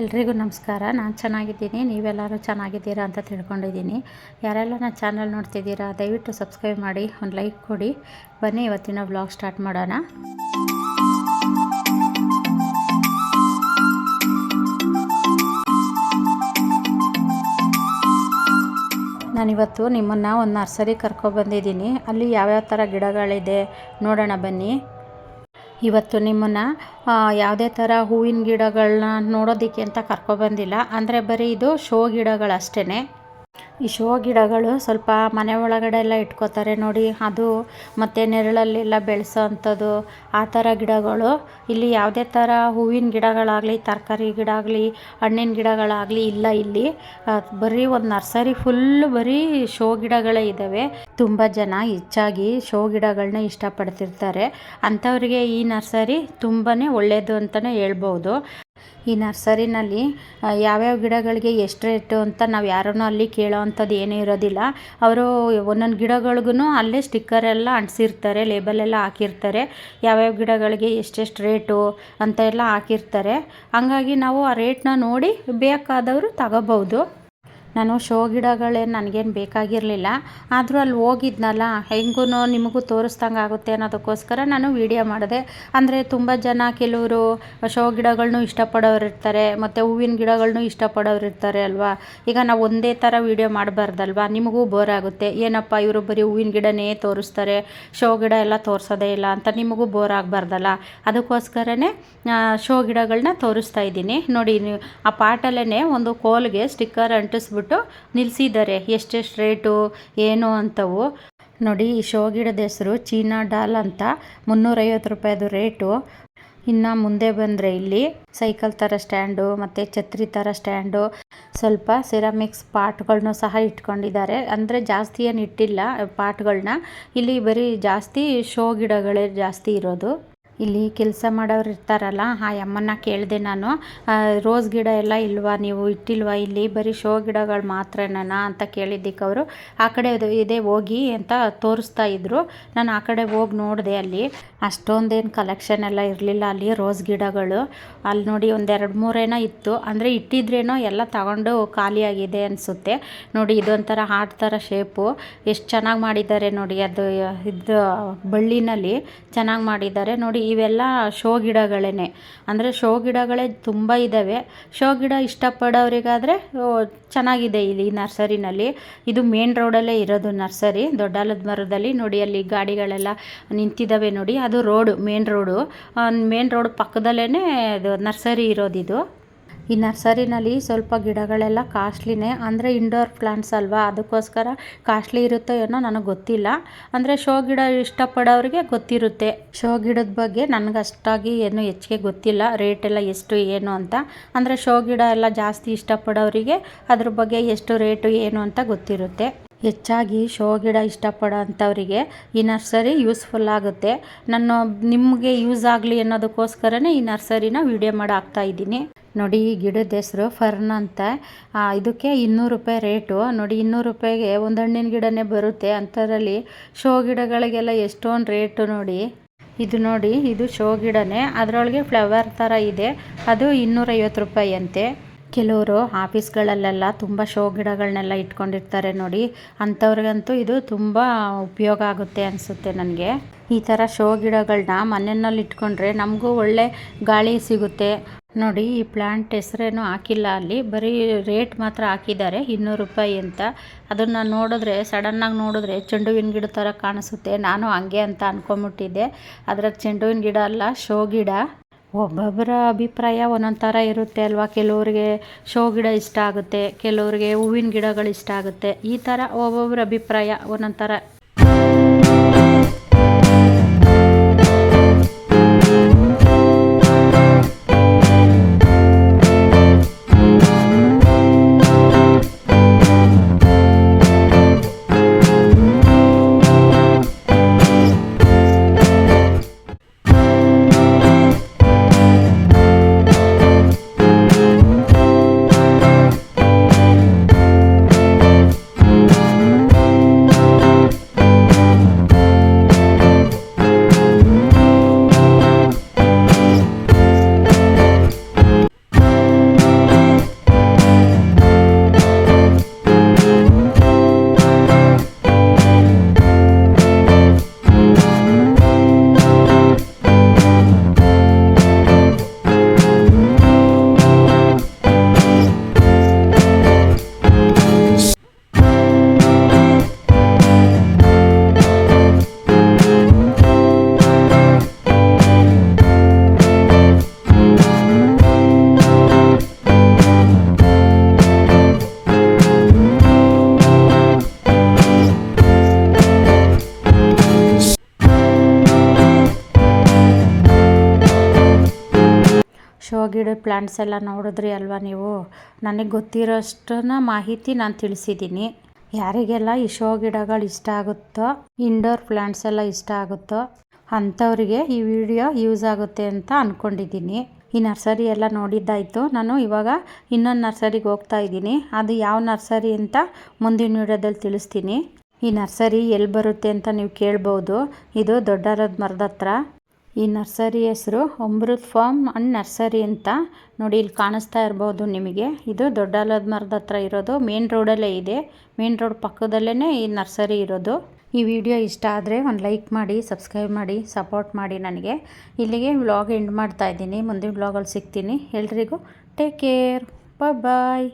ಎಲ್ರಿಗೂ ನಮಸ್ಕಾರ. ನಾನು ಚೆನ್ನಾಗಿದ್ದೀನಿ. ನೀವೆಲ್ಲರೂ ಚೆನ್ನಾಗಿದ್ದೀರಾ ಅಂತ ತಿಳ್ಕೊಂಡಿದ್ದೀನಿ. ಯಾರೆಲ್ಲ ನನ್ನ ಚಾನಲ್ ನೋಡ್ತಿದ್ದೀರಾ, ದಯವಿಟ್ಟು ಸಬ್ಸ್ಕ್ರೈಬ್ ಮಾಡಿ, ಒಂದು ಲೈಕ್ ಕೊಡಿ. ಬನ್ನಿ ಇವತ್ತಿನ ಬ್ಲಾಗ್ ಸ್ಟಾರ್ಟ್ ಮಾಡೋಣ. ನಾನಿವತ್ತು ನಿಮ್ಮನ್ನು ಒಂದು ನರ್ಸರಿ ಕರ್ಕೊಬಂದಿದ್ದೀನಿ ಅಲ್ಲಿ ಯಾವ್ಯಾವ ಥರ ಗಿಡಗಳಿದೆ ನೋಡೋಣ ಬನ್ನಿ. ಇವತ್ತು ನಿಮ್ಮನ್ನು ಯಾವುದೇ ಥರ ಹೂವಿನ ಗಿಡಗಳನ್ನ ನೋಡೋದಕ್ಕೆ ಅಂತ ಕರ್ಕೊಬಂದಿಲ್ಲ. ಅಂದರೆ ಬರೀ ಇದು ಶೋ ಗಿಡಗಳಷ್ಟೇ ಈ ಶೋ ಗಿಡಗಳು ಸ್ವಲ್ಪ ಮನೆ ಒಳಗಡೆ ಎಲ್ಲ ಇಟ್ಕೋತಾರೆ ನೋಡಿ. ಅದು ಮತ್ತು ನೆರಳಲ್ಲೆಲ್ಲ ಬೆಳೆಸೋ ಅಂಥದ್ದು ಆ ಥರ ಗಿಡಗಳು. ಇಲ್ಲಿ ಯಾವುದೇ ಥರ ಹೂವಿನ ಗಿಡಗಳಾಗಲಿ, ತರಕಾರಿ ಗಿಡ ಆಗಲಿ ಹಣ್ಣಿನ ಗಿಡಗಳಾಗಲಿ ಇಲ್ಲ ಇಲ್ಲಿ. ಬರೀ ಒಂದು ನರ್ಸರಿ ಫುಲ್ಲು ಬರೀ ಶೋ ಗಿಡಗಳೇ ಇದ್ದಾವೆ. ತುಂಬ ಜನ ಹೆಚ್ಚಾಗಿ ಶೋ ಗಿಡಗಳನ್ನ ಇಷ್ಟಪಡ್ತಿರ್ತಾರೆ. ಅಂಥವ್ರಿಗೆ ಈ ನರ್ಸರಿ ತುಂಬಾ ಒಳ್ಳೆಯದು ಅಂತಲೇ ಹೇಳ್ಬೋದು. ಈ ನರ್ಸರಿನಲ್ಲಿ ಯಾವ್ಯಾವ ಗಿಡಗಳಿಗೆ ಎಷ್ಟು ರೇಟು ಅಂತ ನಾವು ಯಾರನ್ನೂ ಅಲ್ಲಿ ಕೇಳೋ ಅಂಥದ್ದು ಏನೂ ಇರೋದಿಲ್ಲ. ಅವರು ಒಂದೊಂದು ಗಿಡಗಳಿಗೂ ಅಲ್ಲೇ ಸ್ಟಿಕ್ಕರ್ ಎಲ್ಲ ಅಂಟಿಸಿರ್ತಾರೆ ಲೇಬಲ್ ಎಲ್ಲ ಹಾಕಿರ್ತಾರೆ. ಯಾವ್ಯಾವ ಗಿಡಗಳಿಗೆ ಎಷ್ಟೆಷ್ಟು ರೇಟು ಅಂತ ಎಲ್ಲ ಹಾಕಿರ್ತಾರೆ. ಹಂಗಾಗಿ ನಾವು ಆ ರೇಟ್ನ ನೋಡಿ ಬೇಕಾದವರು ತಗೋಬೋದು ನಾನು ಶೋ ಗಿಡಗಳೇನು ನನಗೇನು ಬೇಕಾಗಿರಲಿಲ್ಲ. ಆದರೂ ಅಲ್ಲಿ ಹೋಗಿದ್ನಲ್ಲ ಹೆಂಗೂ ನಿಮಗೂ ತೋರಿಸ್ದಂಗೆ ಆಗುತ್ತೆ ಅನ್ನೋದಕ್ಕೋಸ್ಕರ ನಾನು ವಿಡಿಯೋ ಮಾಡಿದೆ. ಅಂದರೆ ತುಂಬ ಜನ ಕೆಲವರು ಶೋ ಗಿಡಗಳನ್ನೂ ಇಷ್ಟಪಡೋರು ಇರ್ತಾರೆ, ಮತ್ತು ಹೂವಿನ ಗಿಡಗಳನ್ನೂ ಇಷ್ಟಪಡೋರು ಇರ್ತಾರೆ ಅಲ್ವಾ? ಈಗ ನಾವು ಒಂದೇ ಥರ ವಿಡಿಯೋ ಮಾಡಬಾರ್ದಲ್ವಾ? ನಿಮಗೂ ಬೋರ್ ಆಗುತ್ತೆ. ಏನಪ್ಪ ಇವರು ಬರೀ ಹೂವಿನ ಗಿಡನೇ ತೋರಿಸ್ತಾರೆ, ಶೋ ಗಿಡ ಎಲ್ಲ ತೋರಿಸೋದೇ ಇಲ್ಲ ಅಂತ ನಿಮಗೂ ಬೋರ್ ಆಗಬಾರ್ದಲ್ಲ? ಅದಕ್ಕೋಸ್ಕರನೇ ಶೋ ಗಿಡಗಳನ್ನ ತೋರಿಸ್ತಾ ಇದ್ದೀನಿ. ನೋಡಿ ಆ ಪಾಟಲ್ಲೇ ಒಂದು ಕೋಲ್ಗೆ ಸ್ಟಿಕ್ಕರ್ ಅಂಟಿಸ್ಬಿಟ್ಟು ನಿಲ್ಲಿಸಿದ್ದಾರೆ ಎಷ್ಟೆಷ್ಟು ರೇಟು, ಏನು ಅಂತವು. ನೋಡಿ, ಈ ಶೋ ಗಿಡದ ಹೆಸರು ಚೀನಾ ಡಾಲ್ ಅಂತ. ಮುನ್ನೂರೈವತ್ತು ರೂಪಾಯಿದು ರೇಟು. ಇನ್ನು ಮುಂದೆ ಬಂದರೆ ಇಲ್ಲಿ ಸೈಕಲ್ ಥರ ಸ್ಟ್ಯಾಂಡು, ಮತ್ತು ಛತ್ರಿ ಥರ ಸ್ಟ್ಯಾಂಡು. ಸ್ವಲ್ಪ ಸಿರಾಮಿಕ್ಸ್ ಪಾಟ್ಗಳನ್ನೂ ಸಹ ಇಟ್ಕೊಂಡಿದ್ದಾರೆ. ಅಂದರೆ ಜಾಸ್ತಿ ಏನು ಇಟ್ಟಿಲ್ಲ ಪಾಟ್ಗಳನ್ನ ಇಲ್ಲಿ ಬರೀ ಜಾಸ್ತಿ ಶೋ ಗಿಡಗಳೇ ಜಾಸ್ತಿ ಇರೋದು. ಇಲ್ಲಿ ಕೆಲಸ ಮಾಡೋರು ಇರ್ತಾರಲ್ಲ, ಆ ಅಮ್ಮನ್ನ ಕೇಳಿದೆ ನಾನು ರೋಸ್ ಗಿಡ ಎಲ್ಲ ಇಲ್ವಾ ನೀವು ಇಟ್ಟಿಲ್ವಾ ಇಲ್ಲಿ? ಬರೀ ಶೋ ಗಿಡಗಳು ಮಾತ್ರನಾ ಅಂತ ಕೇಳಿದ್ದಕ್ಕೆ ಅವರು, ಆ ಕಡೆ ಇದೆ ಹೋಗಿ ಅಂತ ತೋರಿಸ್ತಾ ಇದ್ರು. ನಾನು ಆ ಕಡೆ ಹೋಗಿ ನೋಡಿದೆ ಅಲ್ಲಿ. ಅಷ್ಟೊಂದೇನು ಕಲೆಕ್ಷನ್ ಎಲ್ಲ ಇರಲಿಲ್ಲ ಅಲ್ಲಿ ರೋಸ್ ಗಿಡಗಳು. ಅಲ್ಲಿ ನೋಡಿ ಒಂದೆರಡು ಮೂರೇನೋ ಇತ್ತು. ಅಂದರೆ ಇಟ್ಟಿದ್ರೇನೋ ಎಲ್ಲ ತಗೊಂಡು ಖಾಲಿಯಾಗಿದೆ ಅನಿಸುತ್ತೆ. ನೋಡಿ ಇದೊಂಥರ ಹಾರ್ಟ್ ಥರ ಶೇಪು. ಎಷ್ಟು ಚೆನ್ನಾಗಿ ಮಾಡಿದ್ದಾರೆ ನೋಡಿ ಅದು, ಇದು ಬಳ್ಳಿನಲ್ಲಿ ಚೆನ್ನಾಗಿ ಮಾಡಿದ್ದಾರೆ. ನೋಡಿ ಇವೆಲ್ಲ ಶೋ ಗಿಡಗಳೇ ಅಂದರೆ ಶೋ ಗಿಡಗಳೇ ತುಂಬ ಇದ್ದಾವೆ ಶೋ ಗಿಡ ಇಷ್ಟಪಡೋರಿಗಾದರೆ ಚೆನ್ನಾಗಿದೆ ಇಲ್ಲಿ ನರ್ಸರಿನಲ್ಲಿ. ಇದು ಮೇನ್ ರೋಡಲ್ಲೇ ಇರೋದು ನರ್ಸರಿ. ದೊಡ್ಡಲದ ಮರದಲ್ಲಿ ನೋಡಿ, ಅಲ್ಲಿ ಗಾಡಿಗಳೆಲ್ಲ ನಿಂತಿದ್ದಾವೆ ನೋಡಿ. ಅದು road, main road. Main road ಪಕ್ಕದಲ್ಲೇ ಅದು ನರ್ಸರಿ ಇರೋದಿದು. ಈ ನರ್ಸರಿನಲ್ಲಿ ಸ್ವಲ್ಪ ಗಿಡಗಳೆಲ್ಲ ಕಾಸ್ಟ್ಲಿನೇ, ಅಂದರೆ ಇಂಡೋರ್ ಪ್ಲಾಂಟ್ಸ್ ಅಲ್ವಾ? ಅದಕ್ಕೋಸ್ಕರ ಕಾಸ್ಟ್ಲಿ ಇರುತ್ತೋ ಏನೋ ನನಗೆ ಗೊತ್ತಿಲ್ಲ. ಅಂದರೆ ಶೋ ಗಿಡ ಇಷ್ಟಪಡೋರಿಗೆ ಗೊತ್ತಿರುತ್ತೆ. ಶೋ ಗಿಡದ ಬಗ್ಗೆ ನನಗೆ ಅಷ್ಟಾಗಿ ಏನು ಹೆಚ್ಚಿಗೆ ಗೊತ್ತಿಲ್ಲ. ರೇಟ್ ಎಲ್ಲ ಎಷ್ಟು, ಏನು ಅಂತ. ಅಂದರೆ ಶೋ ಗಿಡ ಎಲ್ಲ ಜಾಸ್ತಿ ಇಷ್ಟಪಡೋರಿಗೆ ಅದ್ರ ಬಗ್ಗೆ ಎಷ್ಟು ರೇಟು ಏನು ಅಂತ ಗೊತ್ತಿರುತ್ತೆ. ಹೆಚ್ಚಾಗಿ ಶೋ ಗಿಡ ಇಷ್ಟಪಡೋ ಅಂಥವರಿಗೆ ಈ ನರ್ಸರಿ ಯೂಸ್ಫುಲ್ ಆಗುತ್ತೆ. ನಾನು ನಿಮಗೆ ಯೂಸ್ ಆಗಲಿ ಅನ್ನೋದಕ್ಕೋಸ್ಕರನೇ ಈ ನರ್ಸರಿನ ವಿಡಿಯೋ ಮಾಡಿ ಹಾಕ್ತಾ ಇದ್ದೀನಿ. ನೋಡಿ ಈ ಗಿಡದ ಹೆಸರು ಫರ್ನ್ ಅಂತ. ಇದಕ್ಕೆ ಇನ್ನೂರು ರೂಪಾಯಿ ರೇಟು. ನೋಡಿ, ಇನ್ನೂರು ರೂಪಾಯಿಗೆ ಒಂದು ಹಣ್ಣಿನ ಗಿಡನೇ ಬರುತ್ತೆ. ಅಂಥದ್ರಲ್ಲಿ ಶೋ ಗಿಡಗಳಿಗೆಲ್ಲ ಎಷ್ಟೊಂದು ರೇಟು ನೋಡಿ. ಇದು ನೋಡಿ, ಇದು ಶೋ ಗಿಡನೇ. ಅದರೊಳಗೆ ಫ್ಲವರ್ ಥರ ಇದೆ. ಅದು ಇನ್ನೂರೈವತ್ತು ರೂಪಾಯಿ ಅಂತೆ. ಕೆಲವರು ಆಫೀಸ್ಗಳಲ್ಲೆಲ್ಲ ತುಂಬ ಶೋ ಗಿಡಗಳನ್ನೆಲ್ಲ ಇಟ್ಕೊಂಡಿರ್ತಾರೆ ನೋಡಿ. ಅಂಥವ್ರಿಗಂತೂ ಇದು ತುಂಬ ಉಪಯೋಗ ಆಗುತ್ತೆ ಅನಿಸುತ್ತೆ ನನಗೆ. ಈ ಥರ ಶೋ ಗಿಡಗಳನ್ನ ಮನೆಯಲ್ಲಿ ಇಟ್ಕೊಂಡ್ರೆ ನಮಗೂ ಒಳ್ಳೆ ಗಾಳಿ ಸಿಗುತ್ತೆ. ನೋಡಿ, ಈ ಪ್ಲ್ಯಾಂಟ್ ಹೆಸರೇನು ಹಾಕಿಲ್ಲ ಅಲ್ಲಿ. ಬರೀ ರೇಟ್ ಮಾತ್ರ ಹಾಕಿದ್ದಾರೆ, ಇನ್ನೂರು ರೂಪಾಯಿ ಅಂತ. ಅದನ್ನು ನೋಡಿದ್ರೆ ಸಡನ್ನಾಗಿ ನೋಡಿದ್ರೆ ಚೆಂಡು ಹೂವಿನ ಗಿಡ ಥರ ಕಾಣಿಸುತ್ತೆ. ನಾನು ಹಂಗೆ ಅಂತ ಅಂದ್ಕೊಂಬಿಟ್ಟಿದ್ದೆ ಅದ್ರಾಗ ಚೆಂಡು ಹೂವಿನ ಗಿಡ ಅಲ್ಲ, ಶೋ ಗಿಡ. ಒಬ್ಬೊಬ್ಬರ ಅಭಿಪ್ರಾಯ ಒಂದೊಂದು ಥರ ಇರುತ್ತೆ ಅಲ್ವಾ? ಕೆಲವ್ರಿಗೆ ಶೋ ಗಿಡ ಇಷ್ಟ ಆಗುತ್ತೆ, ಕೆಲವ್ರಿಗೆ ಹೂವಿನ ಗಿಡಗಳು ಇಷ್ಟ ಆಗುತ್ತೆ. ಈ ಥರ ಒಬ್ಬೊಬ್ಬರ ಅಭಿಪ್ರಾಯ ಒಂದೊಂದು ಥರ ಪ್ಲ್ಯಾಂಟ್ಸ್ ಎಲ್ಲ ನೋಡಿದ್ರಿ ಅಲ್ವಾ ನೀವು? ನನಗೆ ಗೊತ್ತಿರೋಷ್ಟನ್ನ ಮಾಹಿತಿ ನಾನು ತಿಳಿಸಿದ್ದೀನಿ ಯಾರಿಗೆಲ್ಲ ಈ ಶೋ ಗಿಡಗಳು ಇಷ್ಟ ಆಗುತ್ತೋ ಇಂಡೋರ್ ಪ್ಲ್ಯಾಂಟ್ಸ್ ಎಲ್ಲ ಇಷ್ಟ ಆಗುತ್ತೋ, ಅಂಥವ್ರಿಗೆ ಈ ವಿಡಿಯೋ ಯೂಸ್ ಆಗುತ್ತೆ ಅಂತ ಅಂದ್ಕೊಂಡಿದ್ದೀನಿ ಈ ನರ್ಸರಿ ಎಲ್ಲ ನೋಡಿದ್ದಾಯಿತು. ನಾನು ಇವಾಗ ಇನ್ನೊಂದು ನರ್ಸರಿಗೆ ಹೋಗ್ತಾ ಇದ್ದೀನಿ. ಅದು ಯಾವ ನರ್ಸರಿ ಅಂತ ಮುಂದಿನ ವಿಡಿಯೋದಲ್ಲಿ ತಿಳಿಸ್ತೀನಿ. ಈ ನರ್ಸರಿ ಎಲ್ಲಿ ಬರುತ್ತೆ ಅಂತ ನೀವು ಕೇಳ್ಬೋದು. ಇದು ದೊಡ್ಡರದ ಮರದ ಹತ್ರ. ಈ ನರ್ಸರಿ ಹೆಸರು ಅಮೃತ್ ಫಾರ್ಮ್ ಅಂಡ್ ನರ್ಸರಿ ಅಂತ ನೋಡಿ ಇಲ್ಲಿ ಕಾಣಿಸ್ತಾ ಇರ್ಬೋದು ನಿಮಗೆ. ಇದು ದೊಡ್ಡಾಲದ ಮರದ ಹತ್ರ ಇರೋದು. ಮೇನ್ ರೋಡಲ್ಲೇ ಇದೆ. ಮೇನ್ ರೋಡ್ ಪಕ್ಕದಲ್ಲೇ ಈ ನರ್ಸರಿ ಇರೋದು. ಈ ವಿಡಿಯೋ ಇಷ್ಟ ಆದರೆ ಒಂದು ಲೈಕ್ ಮಾಡಿ, ಸಬ್ಸ್ಕ್ರೈಬ್ ಮಾಡಿ ಸಪೋರ್ಟ್ ಮಾಡಿ ನನಗೆ. ಇಲ್ಲಿಗೆ ವ್ಲಾಗ್ ಎಂಡ್ ಮಾಡ್ತಾ ಇದ್ದೀನಿ. ಮುಂದಿನ ವ್ಲಾಗಲ್ಲಿ ಸಿಗ್ತೀನಿ. ಎಲ್ರಿಗೂ ಟೇಕ್ ಕೇರ್ ಬಾಯ್